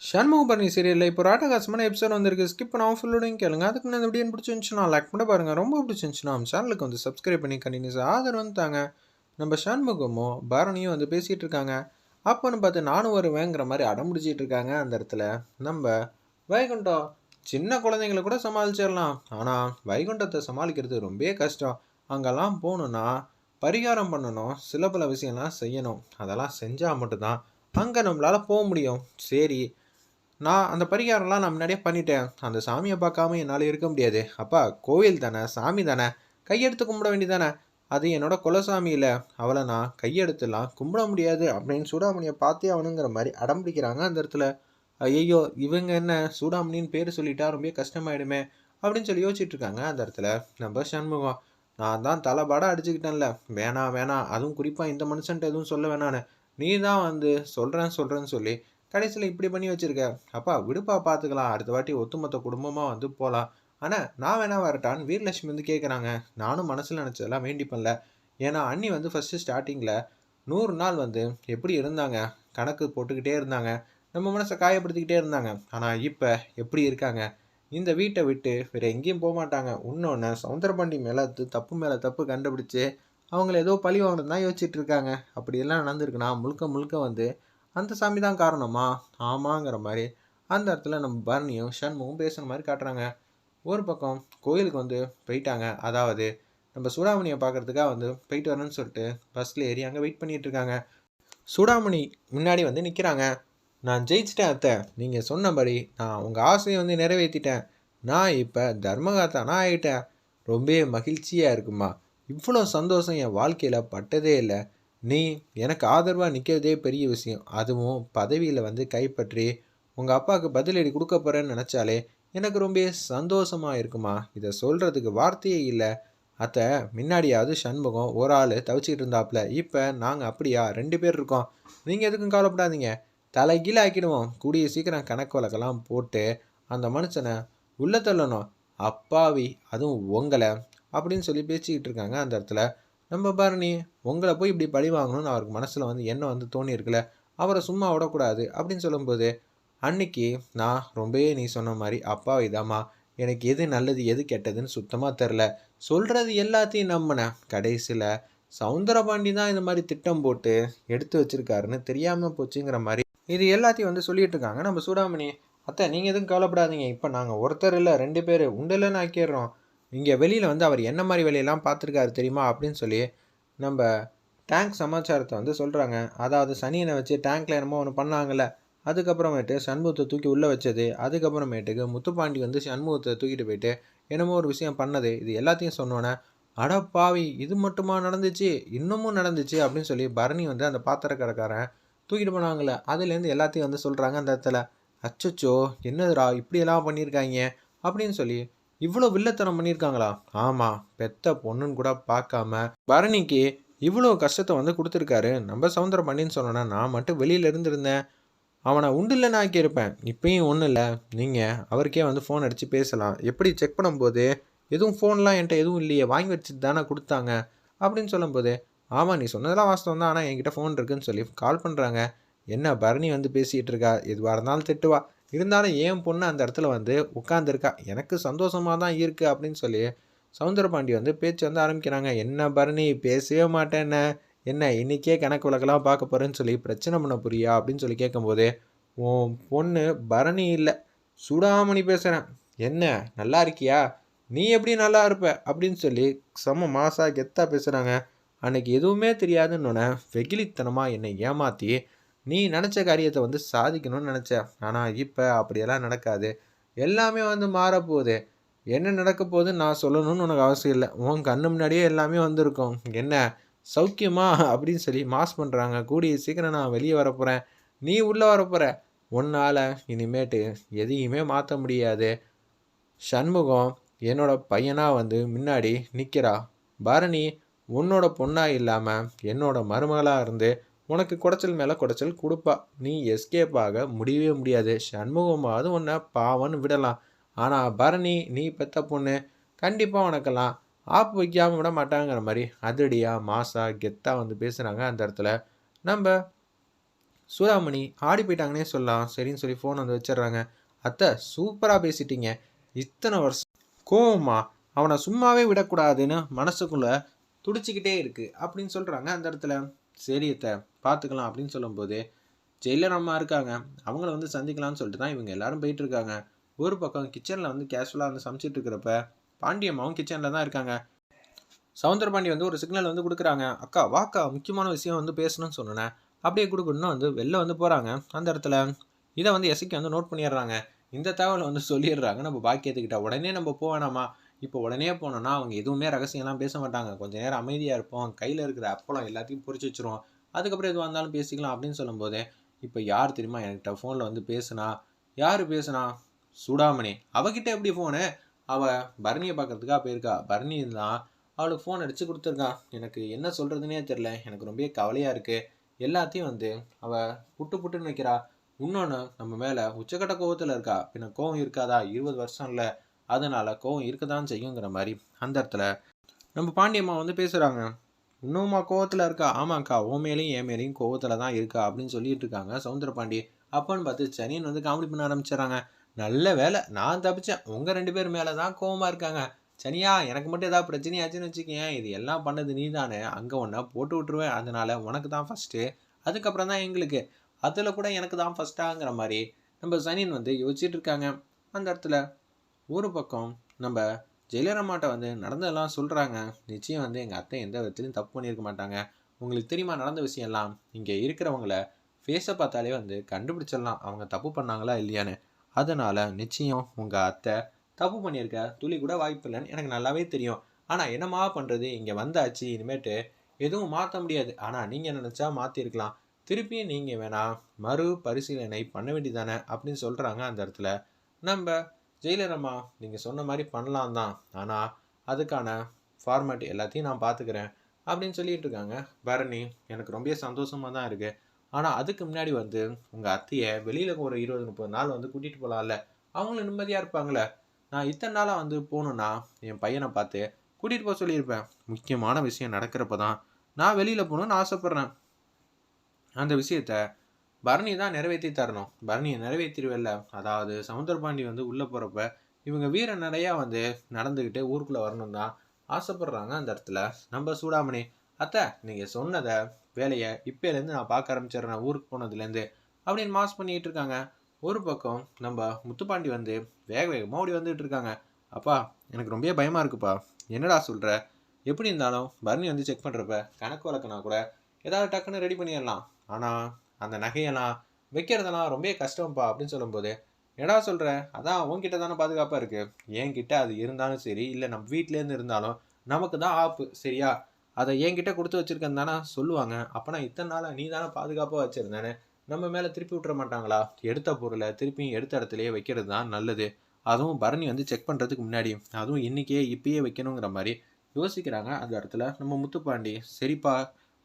சண்முகபரணி சீரியலில் இப்போ ராட்டகாசமான எபிசோட் வந்திருக்கு. ஸ்கிப் பண்ணாமல் ஃபுல்லோடையும் கேளுங்க. அதுக்கு நான் இந்த வீடியோ பிடிச்சிருந்துச்சுன்னா லைக் பண்ண பாருங்கள் ரொம்ப பிடிச்சிருந்துச்சுன்னா நம்ம சேனலுக்கு வந்து சப்ஸ்கிரைப் பண்ணி கண்டினியூஸாக ஆதரவு வந்துட்டாங்க நம்ம சண்முகமும் பரணியும் வந்து பேசிகிட்டு இருக்காங்க. அப்போன்னு பார்த்து நானும் வருவேங்கிற மாதிரி அடம் பிடிச்சிட்டு இருக்காங்க அந்த இடத்துல. நம்ம வைகுண்டம் சின்ன குழந்தைங்கள கூட சமாளிச்சிடலாம். ஆனால் வைகுண்டத்தை சமாளிக்கிறது ரொம்பவே கஷ்டம். அங்கெல்லாம் போகணுன்னா பரிகாரம் பண்ணணும். சில பல விஷயம்லாம் செய்யணும். அதெல்லாம் செஞ்சால் மட்டும்தான் அங்கே நம்மளால் போக முடியும். சரி நான் அந்த பரிகாரம்லாம் நான் முன்னாடியே பண்ணிட்டேன். அந்த சாமியை பார்க்காம என்னால் இருக்க முடியாது. அப்பா கோவில் தானே சாமி தானே? கையெடுத்து கும்பிட வேண்டியதானே அது என்னோட குலசாமி இல்லை. அவளை நான் கையெடுத்துலாம் கும்பிட முடியாது அப்படின்னு சூடாமணியை பார்த்தே அவனுங்கிற மாதிரி அடம் பிடிக்கிறாங்க அந்த இடத்துல. ஐயோ இவங்க என்ன சூடாமணின்னு பேர் சொல்லிட்டா ரொம்ப கஷ்டமாயிடுமே அப்படின்னு சொல்லி யோசிச்சுட்டு இருக்காங்க அந்த இடத்துல. நம்ம சண்முகம். நான் தான் தலைபாடாக அடிச்சுக்கிட்டேன்ல. வேணாம் வேணாம். அதுவும் குறிப்பாக இந்த மனுஷன்ட்ட எதுவும் சொல்ல வேணான்னு. நீ தான் வந்து சொல்கிறேன் சொல்கிறேன்னு சொல்லி கடைசியில் இப்படி பண்ணி வச்சுருக்க. அப்பா விடுப்பா பார்த்துக்கலாம் அடுத்த வாட்டி ஒத்துமொத்த குடும்பமாக வந்து போகலாம் ஆனால் நான் வேணா வரட்டான்னு வீரலட்சுமி வந்து கேட்குறாங்க நானும் மனசில் நினச்சதெல்லாம் வேண்டி பண்ணல ஏன்னா அண்ணி வந்து ஃபஸ்ட்டு ஸ்டார்டிங்கில் நூறு நாள் வந்து எப்படி இருந்தாங்க? கணக்கு போட்டுக்கிட்டே இருந்தாங்க. நம்ம மனசை காயப்படுத்திக்கிட்டே இருந்தாங்க. ஆனால் இப்போ எப்படி இருக்காங்க? இந்த வீட்டை விட்டு வேறு எங்கேயும் போக மாட்டாங்க. இன்னொன்று சவுந்தரபாண்டி மேலே தப்பு மேலே தப்பு கண்டுபிடிச்சி அவங்கள ஏதோ பழி வாங்கணும் தான் யோசிச்சுட்டு இருக்காங்க. அப்படியெல்லாம் நடந்திருக்குன்னா முழுக்க முழுக்க வந்து அந்த சாமி தான் காரணமா? ஆமாங்கிற மாதிரி அந்த இடத்துல நம்ம பரணியும் சண்முகம் பேசுகிற மாதிரி காட்டுறாங்க. ஒரு பக்கம் கோயிலுக்கு வந்து போயிட்டாங்க. அதாவது நம்ம சூடாமணியை பார்க்குறதுக்காக வந்து போயிட்டு வரணும்னு சொல்லிட்டு பஸ்ஸில் ஏறி அங்கே வெயிட் பண்ணிகிட்டு இருக்காங்க. சூடாமணி முன்னாடி வந்து நிற்கிறாங்க நான் ஜெயிச்சிட்டேன் அத்தை. நீங்கள் சொன்னபடி நான் உங்கள் ஆசையை வந்து நிறைவேற்றிட்டேன். நான் இப்போ தர்மகாத்தானா ஆகிட்டேன் ரொம்பவே மகிழ்ச்சியாக இருக்குமா. இவ்வளோ சந்தோஷம் என் வாழ்க்கையில் பட்டதே இல்லை. நீ எனக்கு ஆதரவாக நிற்கிறதே பெரிய விஷயம். அதுவும் பதவியில் வந்து கைப்பற்றி உங்கள் அப்பாவுக்கு பதிலடி கொடுக்க போகிறேன்னு நினச்சாலே எனக்கு ரொம்ப சந்தோஷமாக இருக்குமா? இதை சொல்கிறதுக்கு வார்த்தையே இல்லை. அத்தை முன்னாடியாவது சண்முகம் ஒரு ஆள் தவிச்சிக்கிட்டு இருந்தாப்புல இப்போ நாங்கள் அப்படியா? ரெண்டு பேர் இருக்கோம். நீங்கள் எதுக்கும் கவலைப்படாதீங்க. தலைகீழ ஆக்கிடுவோம். கூடிய சீக்கிரம் கணக்கு வழக்கெல்லாம் போட்டு அந்த மனுஷனை உள்ள தள்ளணும். அப்பாவி அதுவும் உங்களை அப்படின்னு சொல்லி பேசிக்கிட்டு இருக்காங்க அந்த இடத்துல. நம்ம பாரணி உங்களை போய் இப்படி பழி வாங்கணும்னு அவருக்கு மனசில் வந்து என்ன வந்து தோணியிருக்குல்ல அவரை சும்மா விடக்கூடாது அப்படின்னு சொல்லும்போது அன்னைக்கு நான் ரொம்பவே நீ சொன்ன மாதிரி அப்பா இதாம்மா எனக்கு எது நல்லது எது கெட்டதுன்னு சுத்தமாக தெரில. சொல்கிறது எல்லாத்தையும் நம்பினேன். கடைசியில் சவுந்தரபாண்டி தான் இந்த மாதிரி திட்டம் போட்டு எடுத்து வச்சிருக்காருன்னு தெரியாமல் போச்சுங்கிற மாதிரி இது எல்லாத்தையும் வந்து சொல்லிட்டு இருக்காங்க. நம்ம சூடாமணி அத்தை நீங்கள் எதுவும் கவலைப்படாதீங்க. இப்போ நாங்கள் ஒருத்தர் இல்லை ரெண்டு பேர் உண்டலன்னு ஆக்கிடுறோம். இங்கே வெளியில் வந்து அவர் என்ன மாதிரி வேலையெல்லாம் பார்த்துருக்காரு தெரியுமா? அப்படின்னு சொல்லி நம்ம டேங்க் சமாச்சாரத்தை வந்து சொல்கிறாங்க அதாவது சனியனை வச்சு டேங்க்கில் என்னமோ ஒன்று பண்ணாங்கல்ல. அதுக்கப்புறமேட்டு சண்முகத்தை தூக்கி உள்ளே வச்சது. அதுக்கப்புறமேட்டுக்கு முத்துப்பாண்டி வந்து சண்முகத்தை தூக்கிட்டு போயிட்டு என்னமோ ஒரு விஷயம் பண்ணது. இது எல்லாத்தையும் சொன்னோன்னே அடப்பாவி இது மட்டுமா நடந்துச்சு? இன்னமும் நடந்துச்சு? அப்படின்னு சொல்லி பரணி வந்து அந்த பாத்திர கடைக்காரன் தூக்கிட்டு போனாங்கல்ல. அதுலேருந்து எல்லாத்தையும் வந்து சொல்கிறாங்க அந்த இடத்துல. அச்சச்சோ என்னதுடா? இப்படியெல்லாம் பண்ணியிருக்காங்க அப்படின்னு சொல்லி இவ்வளோ வில்லத்தனம் பண்ணியிருக்காங்களா? ஆமாம் பெத்த பொண்ணுன்னு கூட பார்க்காம பரணிக்கு இவ்வளோ கஷ்டத்தை வந்து கொடுத்துருக்காரு. நம்ம சவுந்தரம் பண்ணின்னு சொன்னோன்னா நான் மட்டும் வெளியில் இருந்திருந்தேன். அவனை உண்டில்லைன்னு ஆக்கியிருப்பேன். இப்பயும் ஒன்றும் இல்லை. நீங்கள் அவருக்கே வந்து ஃபோன் அடித்து பேசலாம். எப்படி செக் பண்ணும்போது எதுவும் ஃபோன்லாம் என்கிட்ட எதுவும் இல்லையே வாங்கி வச்சுட்டு தானே கொடுத்தாங்க அப்படின்னு சொல்லும்போது ஆமாம் நீ சொன்னதெல்லாம் வாஸ்தவம் தான். ஆனால் என்கிட்ட ஃபோன் இருக்குன்னு சொல்லி கால் பண்ணுறாங்க என்ன பரணி வந்து பேசிகிட்டு இருக்கா? எதுவாக இருந்தாலும் திட்டுவா. இருந்தாலும் என் பொண்ணு அந்த இடத்துல வந்து உட்காந்துருக்கா எனக்கு சந்தோஷமாக தான் இருக்குது அப்படின்னு சொல்லி சவுந்தரபாண்டி வந்து பேச்சு வந்து ஆரம்பிக்கிறாங்க. என்ன பரணி பேசவே மாட்டேன்ன என்ன? இன்றைக்கே கணக்கு விளக்கெல்லாம் பார்க்க போகிறேன்னு சொல்லி பிரச்சனை பண்ண புரியா அப்படின்னு சொல்லி கேட்கும்போது உன் பொண்ணு பரணி இல்லை. சுடாமணி பேசுகிறேன் என்ன நல்லா இருக்கியா? நீ எப்படி நல்லா இருப்ப? அப்படின்னு சொல்லி செம்ம மாசா கெத்தாக பேசுகிறாங்க அன்னைக்கு எதுவுமே தெரியாதுன்னு வெகிலித்தனமாக என்னை ஏமாற்றி நீ நினச்ச காரியத்தை வந்து சாதிக்கணும்னு நினச்ச. ஆனால் இப்போ அப்படியெல்லாம் நடக்காது. எல்லாமே வந்து மாறப்போகுது. என்ன நடக்க போகுதுன்னு நான் சொல்லணும்னு உனக்கு அவசியம் இல்லை. உன் கண்ணு முன்னாடியே எல்லாமே வந்திருக்கும். என்ன? சௌக்கியமா? அப்படின்னு சொல்லி மாஸ் பண்ணுறாங்க கூடிய சீக்கிரம் நான் வெளியே வரப்போகிறேன் நீ உள்ளே வரப்போகிற உன்னால் இனிமேட்டு எதையுமே மாற்ற முடியாது. சண்முகம் என்னோட பையனாக வந்து முன்னாடி நிற்கிறா பரணி உன்னோட பொண்ணாக இல்லாமல் என்னோட மருமகளாக இருந்து உனக்கு குடைச்சல் மேலே குடைச்சல் கொடுப்பா. நீ எஸ்கேப் ஆக முடியவே முடியாது. சண்முகமாவது உன்னை பாவன்னு விடலாம். ஆனால் பரணி நீ பெத்த பொண்ணு கண்டிப்பாக உனக்கெல்லாம் ஆப் வைக்காமல் விட மாட்டாங்கிற மாதிரி அதிரடியாக மாசா கெத்தாக வந்து பேசுகிறாங்க அந்த இடத்துல. நம்ம சூடாமணி ஆடி போயிட்டாங்கன்னே சொல்லலாம். சரின்னு சொல்லி ஃபோன் வந்து வச்சிடுறாங்க. அத்தை சூப்பராக பேசிட்டீங்க. இத்தனை வருஷம் கோவமா அவனை சும்மாவே விடக்கூடாதுன்னு மனசுக்குள்ளே துடிச்சிக்கிட்டே இருக்குது அப்படின்னு சொல்கிறாங்க அந்த இடத்துல. சரி அத்தை. பார்த்துக்கலாம் அப்படின்னு சொல்லும்போது ஜெயிலர் அம்மா இருக்காங்க. அவங்கள வந்து சந்திக்கலாம்னு சொல்லிட்டு தான் இவங்க எல்லாரும் போயிட்டு இருக்காங்க ஒரு பக்கம் கிச்சனில் வந்து கேஷுவலாக வந்து சமைச்சிட்டு இருக்கிறப்ப பாண்டியம்மாவும் கிச்சனில் தான் இருக்காங்க. சவுந்தரபாண்டி வந்து ஒரு சிக்னல் வந்து கொடுக்குறாங்க. அக்கா வாக்கா முக்கியமான விஷயம் வந்து பேசணும்னு சொன்னேன் அப்படியே கொடுக்கணும்னு வந்து வெளில வந்து போகிறாங்க அந்த இடத்துல இதை வந்து எசைக்கு வந்து நோட் பண்ணிடுறாங்க. இந்த தகவலை வந்து சொல்லிடுறாங்க. நம்ம பாக்கியத்துக்கிட்ட உடனே நம்ம போவேணாமா இப்போ உடனே போனோம்னா அவங்க எதுவுமே ரகசியம்லாம் பேச மாட்டாங்க. கொஞ்சம் நேரம் அமைதியாக இருப்போம். கையில் இருக்கிற அப்பளம் எல்லாத்தையும் பொறிச்சு வச்சிருவோம். அதுக்கப்புறம் எதுவாக இருந்தாலும் பேசிக்கலாம் அப்படின்னு சொல்லும்போது இப்போ யார் தெரியுமா என்கிட்ட ஃபோனில் வந்து பேசுனா யார் பேசுனா? சுடாமணி. அவகிட்ட எப்படி ஃபோனு அவள் பரணியை பார்க்குறதுக்காக போயிருக்கா. பரணி தான் அவளுக்கு ஃபோன் அடித்து கொடுத்துருக்கான் எனக்கு என்ன சொல்கிறதுனே தெரில எனக்கு ரொம்ப கவலையாக இருக்குது எல்லாத்தையும் வந்து அவள் புட்டு புட்டுன்னு வைக்கிறா. இன்னொன்று நம்ம மேலே உச்சக்கட்ட கோவத்தில் இருக்கா. பின்ன கோவம் இருக்காதா? இருபது வருஷம் இல்லை. அதனால் கோவம் இருக்க தான் செய்யுங்கிற மாதிரி அந்த இடத்துல நம்ம பாண்டியம்மா வந்து பேசுகிறாங்க இன்னும்மா கோவத்தில் இருக்கா? ஆமாக்கா ஓ மேலேயும் என் மேலேயும் கோவத்தில் தான் இருக்கா? அப்படின்னு சொல்லிட்டு இருக்காங்க சவுந்தரபாண்டி அப்போன்னு பார்த்து சனியன் வந்து காமெடி பண்ண ஆரம்பிச்சிடறாங்க. நல்ல வேலை. நான் தப்பிச்சேன். உங்கள் ரெண்டு பேர் மேலே தான் கோவமாக இருக்காங்க. சனியா எனக்கு மட்டும் ஏதாவது பிரச்சனையாச்சுன்னு வச்சுக்கேன் இது எல்லாம் பண்ணது நீ தானே அங்கே ஒன்றை போட்டு விட்ருவேன் அதனால் உனக்கு தான் ஃபஸ்ட்டு அதுக்கப்புறம் தான் எங்களுக்கு. அதில் கூட எனக்கு தான் ஃபஸ்ட்டாங்கிற மாதிரி நம்ம சனியன் வந்து யோசிச்சுட்டு இருக்காங்க. அந்த இடத்துல ஒரு பக்கம் நம்ம ஜெயலலிதம்மாட்ட வந்து நடந்ததெல்லாம் சொல்கிறாங்க நிச்சயம் வந்து எங்கள் அத்தை எந்த விதத்துலையும் தப்பு பண்ணியிருக்க மாட்டாங்க. உங்களுக்கு தெரியுமா நடந்த விஷயம்லாம்? இங்கே இருக்கிறவங்கள ஃபேஸை பார்த்தாலே வந்து கண்டுபிடிச்சிடலாம். அவங்க தப்பு பண்ணாங்களா இல்லையான்னு. அதனால் நிச்சயம் உங்கள் அத்தை தப்பு பண்ணியிருக்க துளி கூட வாய்ப்பு இல்லைன்னு எனக்கு நல்லாவே தெரியும். ஆனால் என்னம்மா பண்ணுறது இங்கே வந்தாச்சு. இனிமேட்டு எதுவும் மாற்ற முடியாது. ஆனால் நீங்கள் நினச்சா மாற்றிருக்கலாம் திருப்பியும் நீங்கள் வேணால் மறு பரிசீலனை பண்ண வேண்டியதானே அப்படின்னு சொல்கிறாங்க அந்த இடத்துல. நம்ம ஜெயிலரம்மா நீங்கள் சொன்ன மாதிரி பண்ணலாம் தான் ஆனால் அதுக்கான ஃபார்மேட் எல்லாத்தையும் நான் பார்த்துக்கிறேன் அப்படின்னு சொல்லிட்டு இருக்காங்க. பரணி எனக்கு ரொம்ப சந்தோஷமாக தான் இருக்குது ஆனால் அதுக்கு முன்னாடி வந்து உங்கள் அத்தையை வெளியில் ஒரு இருபது முப்பது நாள் வந்து கூட்டிகிட்டு போகலாம்ல அவங்களும் நிம்மதியாக இருப்பாங்களே. நான் இத்தனை நாளாக வந்து போகணுன்னா என் பையனை பார்த்து கூட்டிகிட்டு போக சொல்லியிருப்பேன். முக்கியமான விஷயம் நடக்கிறப்ப தான் நான் வெளியில் போகணுன்னு ஆசைப்பட்றேன். அந்த விஷயத்த பரணி தான் நிறைவேற்றி தரணும். பரணியை நிறைவேற்றிடுவில்ல. அதாவது சமுத்திரபாண்டி வந்து உள்ளே போகிறப்ப இவங்க வீர நிறையா வந்து நடந்துக்கிட்டு ஊருக்குள்ளே வரணும் தான் ஆசைப்படுறாங்க அந்த இடத்துல. நம்ம சூடாமணி அத்தை நீங்கள் சொன்னதை வேலையை இப்போலேருந்து நான் பார்க்க ஆரம்பிச்சிடுறேன். ஊருக்கு போனதுலேருந்து அப்படின்னு மாஸ் பண்ணிக்கிட்டு இருக்காங்க. ஒரு பக்கம் நம்ம முத்துப்பாண்டி வந்து வேக வேகமாக ஓடி வந்துகிட்டு இருக்காங்க. அப்பா எனக்கு ரொம்ப பயமாக இருக்குப்பா. என்னடா சொல்கிற எப்படி இருந்தாலும் பரணி வந்து செக் பண்ணுறப்ப கணக்கு வழக்குனா கூட ஏதாவது டக்குன்னு ரெடி பண்ணிடலாம். ஆனால் அந்த நகையெல்லாம் வைக்கிறதெல்லாம் ரொம்ப கஷ்டம்ப்பா அப்படின்னு சொல்லும்போது என்னடா சொல்கிற அதான் உங்ககிட்ட தானே பாதுகாப்பாக இருக்குது என்கிட்ட அது இருந்தாலும் சரி இல்லை நம்ம வீட்டிலேருந்து இருந்தாலும் நமக்கு தான் ஆப்பு சரியா? அதை என்கிட்ட கொடுத்து வச்சிருக்கேன்னு தானே சொல்லுவாங்க. அப்போனா இத்தனை நாளாக நீ தானே பாதுகாப்பாக வச்சுருந்தானே நம்ம மேலே திருப்பி விட்டுற மாட்டாங்களா? எடுத்த பொருளை திருப்பியும் எடுத்த இடத்துலையே வைக்கிறது தான் நல்லது. அதுவும் பரணி வந்து செக் பண்ணுறதுக்கு முன்னாடி அதுவும் இன்றைக்கே இப்பயே வைக்கணுங்கிற மாதிரி யோசிக்கிறாங்க. அந்த இடத்துல நம்ம முத்துப்பாண்டி சரிப்பா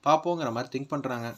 பார்ப்போங்கிற மாதிரி திங்க் பண்ணுறாங்க